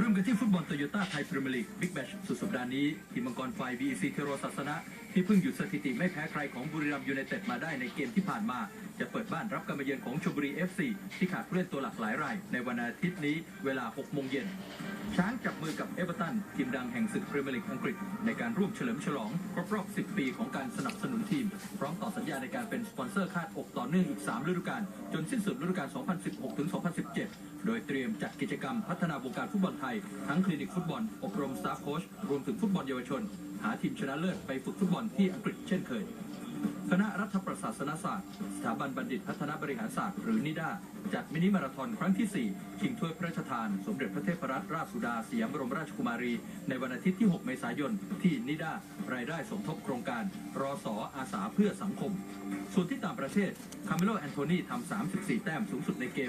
เริ่มกันที่ฟุตบอลโตโยต้าไทยพรีเมียร์ลีกบิ๊กแบชสุดสัปดาห์นี้ ทีมมังกรไฟ BEC เทโรศาสนะ ที่เพิ่งหยุดสถิติไม่แพ้ใครของบุรีรัมย์ยูไนเต็ดมาได้ในเกมที่ผ่านมา จะเปิดบ้านรับการมาเยือนของชลบุรี FC ที่ขาดผู้เล่นตัวหลักหลายราย ในวันอาทิตย์นี้เวลา 6 โมงเย็นช้างจับมือกับเอเวอร์ตัน ทีมดังแห่งศึกพรีเมียร์ลีกอังกฤษ ในการร่วมเฉลิมฉลองครบรอบ 10 ปีของการสนับสนุนทีม พร้อมต่อสัญญาในการเป็นสปอนเซอร์คาดอกต่อเนื่องอีก 3 ฤดูกาลจนสิ้นสุดฤดูกาล 2016 ถึง 2017 โดยเต รียมจัดกิจกรรมพัฒนาวงการฟุตบอลไทย ทั้งคลินิกฟุตบอล อบรมสตาฟโค้ชรวมถึงฟุตบอลเยาวชน หาทีมชนะเลิศไปฝึกฟุตบอลที่อังกฤษเช่นเคย คณะรัฐประศาสนศาสตร์ สถาบันบัณฑิตพัฒนาบริหารศาสตร์ หรือนิด้าจัดมินิมาราธอนครั้งที่ 4 ชิงถ้วยพระราชทาน สมเด็จพระเทพรัตนราชสุดาสยามบรมราชกุมารี ในวันอาทิตย์ที่ 6 เมษายน ที่นิด้ารายได้สมทบโครงการ รอสออาสาเพื่อสังคม ส่วนที่ต่างประเทศคาเมโลแอนโทนีทำ34 แต้มสูงสุดในเกม